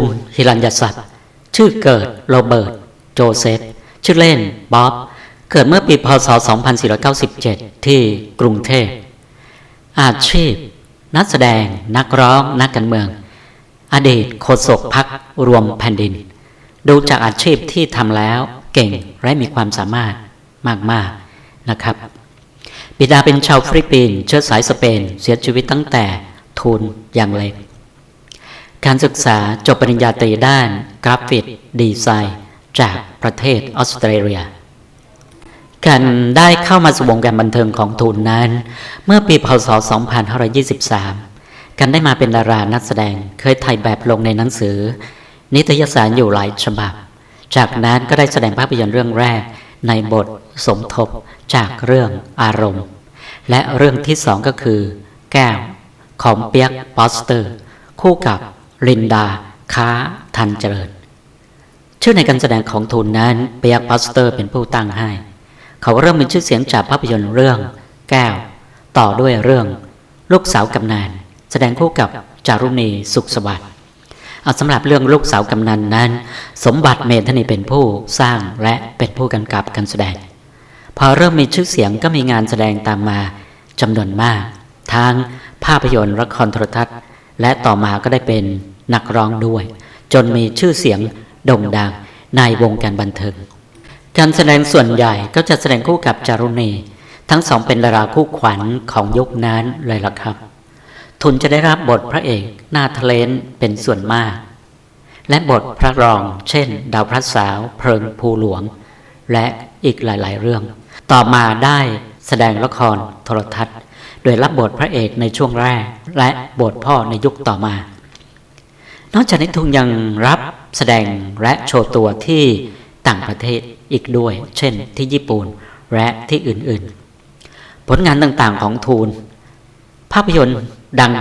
นฮิรัญยศักดิ์ชื่อเกิดโรเบิร์ต โจเซฟ ชื่อเล่นบ๊อบ เกิดเมื่อปีพศ 2497 ที่กรุงเทพ อาชีพ นักแสดง นักร้อง นักการเมือง อดีตโฆษกพักรวมแผ่นดิน ดูจากอาชีพที่ทำแล้วเก่งและมีความสามารถมาก ๆ นะครับบิดาเป็นชาวฟิลิปปินส์เชื้อสายสเปน เสียชีวิตตั้งแต่ทุนอย่างเล็ก การศึกษาจบปริญญาตรีด้านกราฟิกดีไซน์จากประเทศออสเตรเลีย การได้เข้ามาสู่วงการบันเทิงของทุนนั้น เมื่อปีพศ 2523 กันได้มาเป็นดารานักแสดงเคยถ่ายแบบลงในหนังสือ นิตยสารอยู่หลายฉบับ จากนั้นก็ได้แสดงภาพยนตร์เรื่องแรกในบทสมทบจากเรื่องอารมณ์ และเรื่องที่สองก็คือ แก้วของเปียกปอสเตอร์ คู่กับ ลินดา ค้า ทันเจริญ ชื่อในการแสดงของทุนนั้นเปียกปอสเตอร์เป็นผู้ตั้งให้ เขาเริ่มมีชื่อเสียงจากภาพยนตร์เรื่อง แก้ว ต่อด้วยเรื่อง ลูกสาวกำนันแสดงคู่กับจารุณีสุขสวัสดิ์เอาสำหรับเรื่องลูกสาวกำนันนั้น สมบัติเมธนีเป็นผู้สร้างและเป็นผู้กำกับการแสดง พอเริ่มมีชื่อเสียงก็มีงานแสดงตามมาจำนวนมาก ทั้งภาพยนตร์ละครโทรทัศน์ และต่อมาก็ได้เป็น นักร้องด้วย จนมีชื่อเสียงโด่งดังในวงการบันเทิงการแสดงส่วนใหญ่ก็จะแสดงคู่กับจารุณีทั้งสองเป็นดาราคู่ขวัญของยุคนั้นเลยล่ะครับ ทุนจะได้รับบทพระเอกหน้าทะเลนเป็นส่วนมาก และบทพระรอง เช่น ดาวพระสาว เพลิงภูหลวง และอีกหลายๆ เรื่อง ต่อมาได้แสดงละครโทรทัศน์ โดยรับบทพระเอกในช่วงแรก และบทพ่อในยุคต่อมา นอกจากนี้ทุงยังรับแสดงและโชว์ตัวที่ต่างประเทศอีกด้วย เช่น ที่ญี่ปุ่นและที่อื่นๆ ผลงานต่างๆของทูล ภาพยนตร์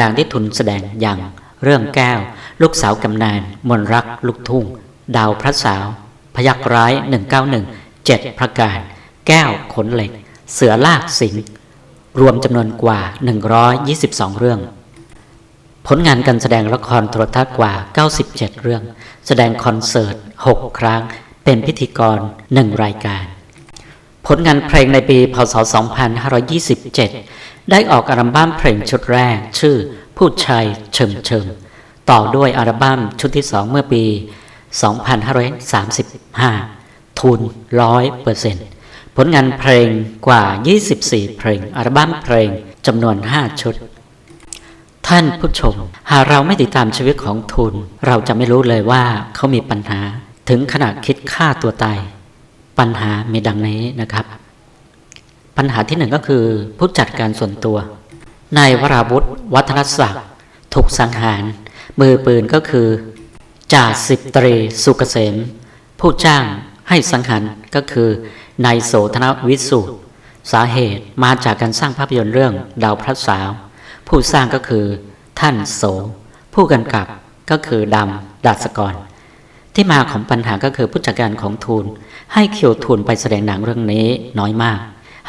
ดังๆที่ทุนแสดงอย่างเรื่องแก้ว ลูกสาวกำนานมนรัก ลูกทุ่ง ดาวพระสาว พยักร้าย 191 7ประการ แก้วขนเหล็ก เสือลากสิงรวมจำนวนกว่า 122 เรื่อง ผลงานการแสดงละครโทรทัศน์กว่า 97 เรื่อง แสดงคอนเสิร์ต 6 ครั้ง เป็นพิธีกร 1 รายการ ผลงานเพลงในปีพศ 2527 ได้ออกอัลบั้มเพลงชุดแรก ชื่อ ผู้ชายเฉิมเฉิมต่อด้วยอัลบั้มชุดที่สองเมื่อปี 2535 ทุนร้อยเปอร์เซ็นต์ผลงานเพลงกว่า 24 เพลง อัลบั้มเพลงจำนวน 5 ชุด ท่านผู้ชม หากเราไม่ติดตามชีวิตของทุน เราจะไม่รู้เลยว่าเขามีปัญหา ถึงขนาดคิดฆ่าตัวตาย ปัญหามีดังนี้นะครับ ปัญหาที่หนึ่งก็คือผู้จัดการส่วนตัวนายวราวุธวัฒนศักดิ์ถูกสังหาร มือปืนก็คือจ่าสิบตรีสุกเกษม ผู้จ้างให้สังหารก็คือนายโสธนวิสุทธ์สาเหตุมาจากการสร้างภาพยนตร์เรื่องดาวพระสาว ผู้สร้างก็คือท่านโส ผู้กำกับก็คือดำดาสกร ที่มาของปัญหาก็คือผู้จัดการของทูล ให้คิวทูลไปแสดงหนังเรื่องนี้น้อยมาก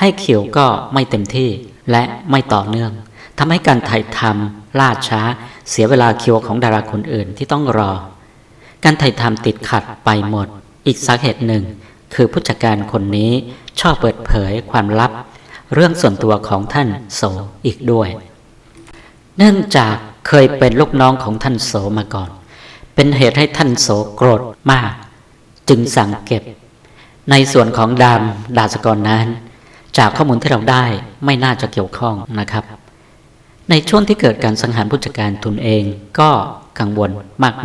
ให้คิวก็ไม่เต็มที่และไม่ต่อเนื่องทำให้การถ่ายทำล่าช้า เสียเวลาคิวของดาราคนอื่นที่ต้องรอ การถ่ายทำติดขัดไปหมด อีกสาเหตุหนึ่ง คือผู้จัดการคนนี้ชอบเปิดเผยความลับ เรื่องส่วนตัวของท่านโสอีกด้วย เนื่องจากเคยเป็นลูกน้องของท่านโสมาก่อน เป็นเหตุให้ท่านโสโกรธมาก จึงสั่งเก็บ ในส่วนของดามดาสกรนั้น จากข้อมูลที่เราได้ไม่น่าจะเกี่ยวข้องนะครับ ในช่วงที่เกิดการสังหารผู้จัดการทุนเองก็กังวล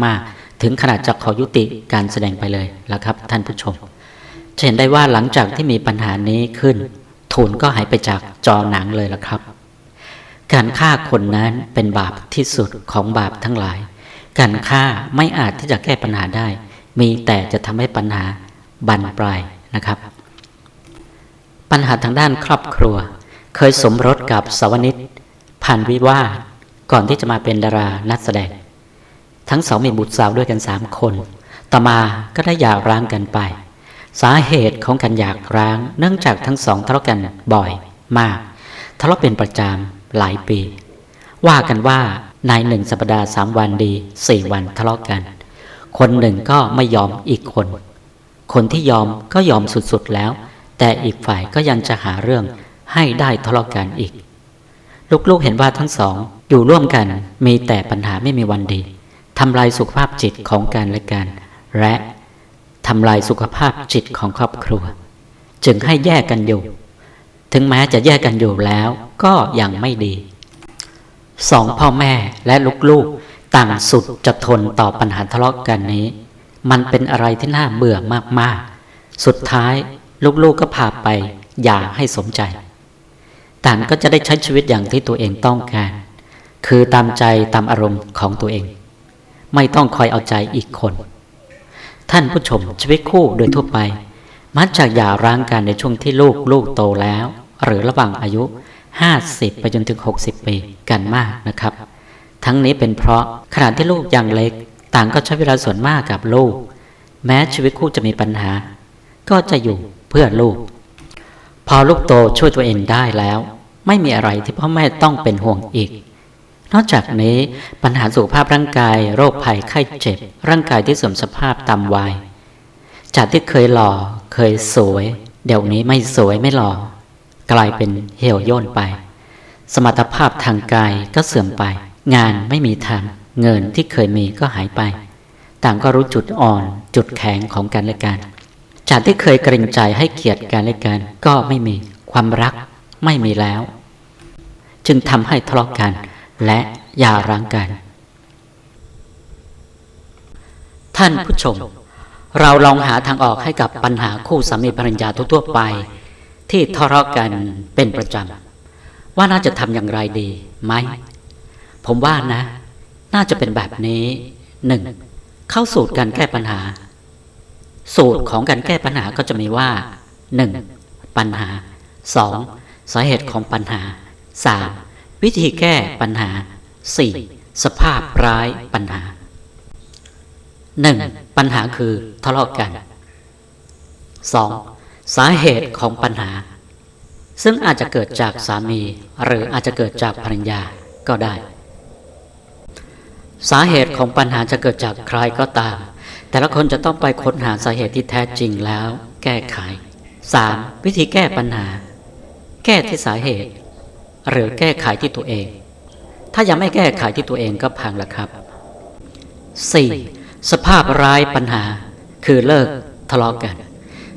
มาก ๆ ถึงขนาดจะขอยุติการแสดงไปเลยแล้วครับ ท่านผู้ชมจะเห็นได้ว่าหลังจากที่มีปัญหานี้ขึ้นทุนก็หายไปจากจอหนังเลยละครับ การฆ่าคนนั้นเป็นบาปที่สุดของบาปทั้งหลาย การฆ่าไม่อาจที่จะแก้ปัญหาได้ มีแต่จะทำให้ปัญหาบานปลายนะครับ ปัญหาทางด้านครอบครัว เคยสมรสกับสวนิตผ่านวิวาทก่อนที่จะมาเป็นดารานักแสดง ทั้งสองมีบุตรสาวด้วยกันสามคน ต่อมาก็ได้หย่าร้างกันไป สาเหตุของการหย่าร้าง เนื่องจากทั้งสองทะเลาะกันบ่อยมาก ทะเลาะเป็นประจำ หลายปี ว่ากันว่าในหนึ่งสัปดาห์สามวันดีสี่วันทะเลาะกัน คนหนึ่งก็ไม่ยอมอีกคน คนที่ยอมก็ยอมสุดๆแล้ว แต่อีกฝ่ายก็ยังจะหาเรื่องให้ได้ทะเลาะกันอีก ลูกๆเห็นว่าทั้งสองอยู่ร่วมกันมีแต่ปัญหาไม่มีวันดีทำลายสุขภาพจิตของกันและกัน และทำลายสุขภาพจิตของครอบครัว จึงให้แยกกันอยู่ ถึงแม้จะแยกกันอยู่แล้วก็ยังไม่ดีสองพ่อแม่และลูกๆต่างสุดจะทนต่อปัญหาทะเลาะกันนี้ มันเป็นอะไรที่น่าเบื่อมากๆ สุดท้ายลูกๆกก็พาไปอย่าให้สมใจ ต่างก็จะได้ใช้ชีวิตอย่างที่ตัวเองต้องการ คือตามใจตามอารมณ์ของตัวเอง ไม่ต้องคอยเอาใจอีกคน ท่านผู้ชมชีวิตคู่โดยทั่วไป มักจะหย่าร้างกันในช่วงที่ลูกลูกโตแล้ว หรือระหว่างอายุ 50 ไปจนถึง 60 ปีกันมากนะครับ ทั้งนี้เป็นเพราะขณะที่ลูกยังเล็ก ต่างก็ใช้เวลาส่วนมากกับลูก แม้ชีวิตคู่จะมีปัญหา ก็จะอยู่เพื่อลูก พอลูกโตช่วยตัวเองได้แล้ว ไม่มีอะไรที่พ่อแม่ต้องเป็นห่วงอีกนอกจากนี้ปัญหาสุขภาพร่างกาย โรคภัยไข้เจ็บ ร่างกายที่เสื่อมสภาพตามวัยจากที่เคยหล่อ เคยสวย เดี๋ยวนี้ไม่สวยไม่หล่อ กลายเป็นเหี่ยวย่นไป สมรรถภาพทางกายก็เสื่อมไป งานไม่มีทำเงินที่เคยมีก็หายไป ต่างก็รู้จุดอ่อนจุดแข็งของกันและกันจากที่เคยเกรงใจให้เกียรติกันและกัน ก็ไม่มีความรักไม่มีแล้ว จึงทำให้ทะเลาะกัน และหย่าร้างกัน ท่านผู้ชม เราลองหาทางออกให้กับปัญหาคู่สามีภรรยาทั่วๆไป ที่ทะเลาะกันเป็นประจำว่าน่าจะทำอย่างไรดีไหมผมว่านะ น่าจะเป็นแบบนี้หนึ่งเข้าสูตรการแก้ปัญหา สูตรของการแก้ปัญหาก็จะมีว่าหนึ่งปัญหาสองสาเหตุของปัญหาสามวิธีแก้ปัญหาสี่สภาพร้ายปัญหา หนึ่งปัญหาคือทะเลาะกันสองสาเหตุของปัญหา ซึ่งอาจจะเกิดจากสามี หรืออาจจะเกิดจากภรรยาก็ได้ สาเหตุของปัญหาจะเกิดจากใครก็ตาม แต่ละคนจะต้องไปค้นหาสาเหตุที่แท้จริงแล้ว แก้ไข 3. วิธีแก้ปัญหา แก้ที่สาเหตุ หรือแก้ไขที่ตัวเอง ถ้ายังไม่แก้ไขที่ตัวเองก็พังแล้วครับ 4. สภาพร้ายปัญหาคือเลิกทะเลาะกัน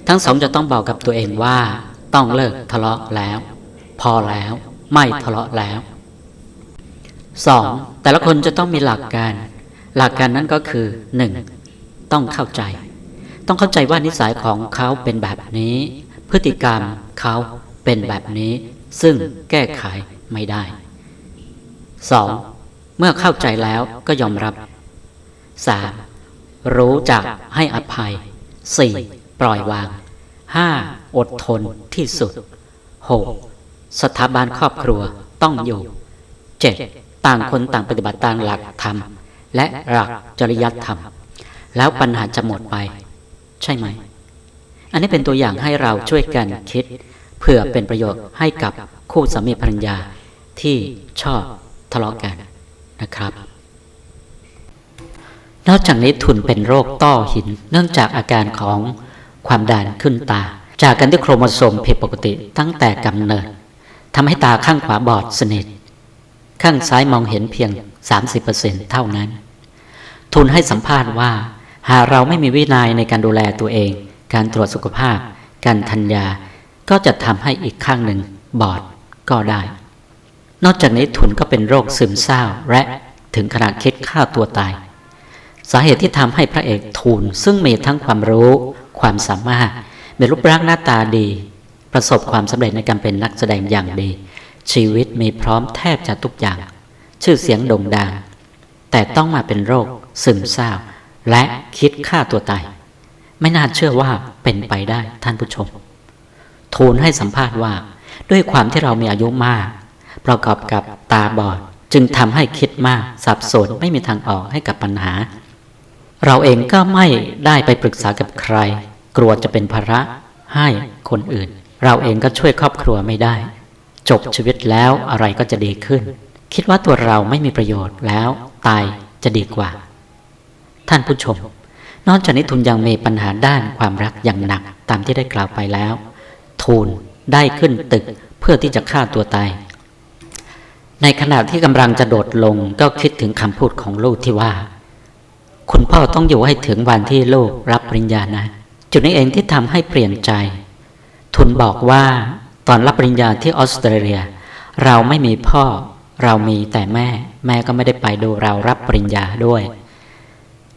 ทั้งสองจะต้องบอกกับตัวเองว่า ต้องเลิกทะเลาะแล้ว พอแล้วไม่ทะเลาะแล้ว 2. แต่ละคนจะต้องมีหลักการ หลักการนั้นก็คือ 1. ต้องเข้าใจ ต้องเข้าใจว่านิสัยของเขาเป็นแบบนี้ พฤติกรรมเขาเป็นแบบนี้ ซึ่งแก้ไขไม่ได้ 2. เมื่อเข้าใจแล้วก็ยอมรับ 3. รู้จักให้อภัย 4. ปล่อยวาง 5. อดทนที่สุด 6. สถาบันครอบครัวต้องอยู่ 7. ต่างคนต่างปฏิบัติตามหลักธรรม และหลักจริยธรรม แล้วปัญหาจะหมดไป ใช่ไหม อันนี้เป็นตัวอย่างให้เราช่วยกันคิด เพื่อเป็นประโยชน์ให้กับคู่สามีภรรยาที่ชอบทะเลาะกันนะครับ นอกจากนี้ทุนเป็นโรคต้อหิน เนื่องจากอาการของความดันขึ้นตา จากการที่โครโมโซมผิดปกติตั้งแต่กำเนิดทำให้ตาข้างขวาบอดสนิท ข้างซ้ายมองเห็นเพียง 30%เท่านั้น ทุนให้สัมภาษณ์ว่า หากเราไม่มีวินัยในการดูแลตัวเอง การตรวจสุขภาพ การทันยา ก็จะทำให้อีกข้างหนึ่งบอดก็ได้ นอกจากนี้ทุนก็เป็นโรคซึมเศร้าและถึงขนาดคิดฆ่าตัวตาย สาเหตุที่ทำให้พระเอกทูลซึ่งมีทั้งความรู้ความสามารถมีรูปร่างหน้าตาดี ประสบความสำเร็จในการเป็นนักแสดงอย่างดี ชีวิตมีพร้อมแทบจะทุกอย่าง ชื่อเสียงโด่งดังแต่ต้องมาเป็นโรค ซึมเศร้า และคิดฆ่าตัวตาย ไม่น่าเชื่อว่าเป็นไปได้ท่านผู้ชม ทูลให้สัมภาษณ์ว่า ด้วยความที่เรามีอายุมาก ประกอบกับตาบอดจึงทำให้คิดมากสับสนไม่มีทางออกให้กับปัญหา เราเองก็ไม่ได้ไปปรึกษากับใคร กลัวจะเป็นภาระให้คนอื่น เราเองก็ช่วยครอบครัวไม่ได้ จบชีวิตแล้วอะไรก็จะดีขึ้น คิดว่าตัวเราไม่มีประโยชน์แล้วตายจะดีกว่า ท่านผู้ชม นอกจากนี้ทุนยังมีปัญหาด้านความรักอย่างหนักตามที่ได้กล่าวไปแล้ว ทูนได้ขึ้นตึกเพื่อที่จะฆ่าตัวตาย ในขณะที่กำลังจะโดดลงก็คิดถึงคำพูดของลูกที่ว่า คุณพ่อต้องอยู่ให้ถึงวันที่ลูกรับปริญญานะ จุดนี้เองที่ทำให้เปลี่ยนใจ ทุนบอกว่าตอนรับปริญญาที่ออสเตรเลีย เราไม่มีพ่อ เรามีแต่แม่ แม่ก็ไม่ได้ไปดูเรารับปริญญาด้วย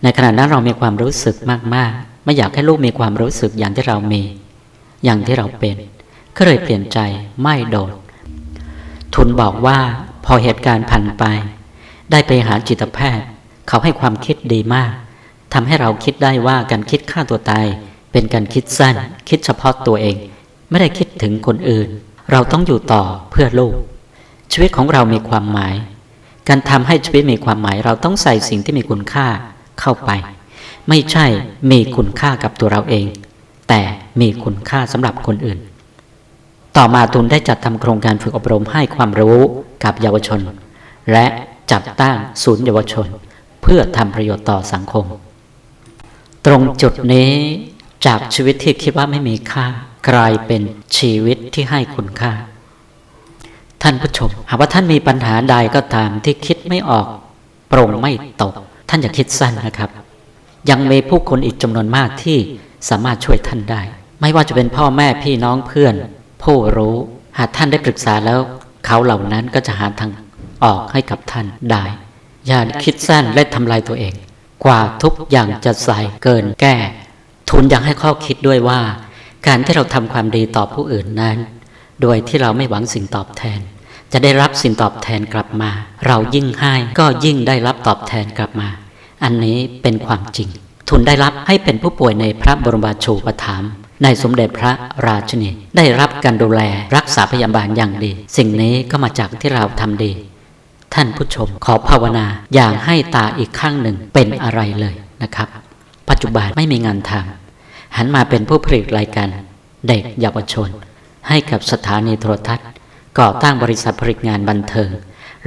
ในขณะนั้นเรามีความรู้สึกมากๆ ไม่อยากให้ลูกมีความรู้สึกอย่างที่เรามี อย่างที่เราเป็น ก็เลยเปลี่ยนใจไม่โดด ทุนบอกว่าพอเหตุการณ์ผ่านไป ได้ไปหาจิตแพทย์ เขาให้ความคิดดีมากทำให้เราคิดได้ว่าการคิดฆ่าตัวตาย เป็นการคิดสั้น คิดเฉพาะตัวเอง ไม่ได้คิดถึงคนอื่น เราต้องอยู่ต่อเพื่อลูก ชีวิตของเรามีความหมาย การทำให้ชีวิตมีความหมาย เราต้องใส่สิ่งที่มีคุณค่าเข้าไป ไม่ใช่มีคุณค่ากับตัวเราเอง แต่มีคุณค่าสำหรับคนอื่น ต่อมาทุนได้จัดทำโครงการฝึกอบรมให้ความรู้กับเยาวชน และจัดตั้งศูนย์เยาวชน เพื่อทำประโยชน์ต่อสังคม ตรงจุดนี้จากชีวิตที่คิดว่าไม่มีค่า กลายเป็นชีวิตที่ให้คุณค่า ท่านผู้ชม หากว่าท่านมีปัญหาใดก็ตามที่คิดไม่ออกโปร่งไม่ตก ท่านอย่าคิดสั้นนะครับ ยังมีผู้คนอีกจำนวนมากที่สามารถช่วยท่านได้ ไม่ว่าจะเป็นพ่อแม่พี่น้องเพื่อน ผู้รู้ หากท่านได้ปรึกษาแล้ว เขาเหล่านั้นก็จะหาทางออกให้กับท่านได้ อย่าคิดสั้นและทำลายตัวเอง กว่าทุกอย่างจะใส่เกินแก้ ทุนยังให้ข้อคิดด้วยว่า การที่เราทำความดีต่อผู้อื่นนั้น โดยที่เราไม่หวังสิ่งตอบแทน จะได้รับสิ่งตอบแทนกลับมา เรายิ่งให้ก็ยิ่งได้รับตอบแทนกลับมา อันนี้เป็นความจริง ทุนได้รับให้เป็นผู้ป่วยในพระบรมราชูปถัมภ์ในสมเด็จพระราชินีได้รับการดูแลรักษาพยาบาลอย่างดี สิ่งนี้ก็มาจากที่เราทำดี ท่านผู้ชม ขอภาวนาอย่างให้ตาอีกข้างหนึ่งเป็นอะไรเลยนะครับ ปัจจุบันไม่มีงานทำหันมาเป็นผู้ผลิตรายการเด็กเยาวชน ให้กับสถานีโทรทัศน์ ก่อตั้งบริษัทผลิตงานบันเทิง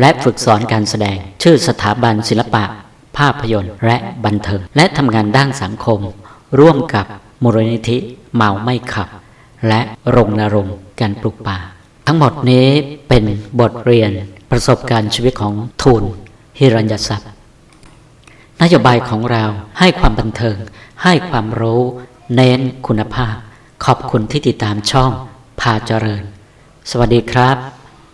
และฝึกสอนการแสดง ชื่อสถาบันศิลปะ ภาพยนตร์ และบันเทิง และทำงานด้านสังคม ร่วมกับมูลนิธิเมาไม่ขับ และรงนรงการปลูกป่า ทั้งหมดนี้เป็นบทเรียน ประสบการณ์ชีวิตของทูลฮิรัญยศัพย์นโยบายของเราให้ความบันเทิง ให้ความรู้ เน้นคุณภาพ ขอบคุณที่ติดตามช่องพาเจริญ สวัสดีครับ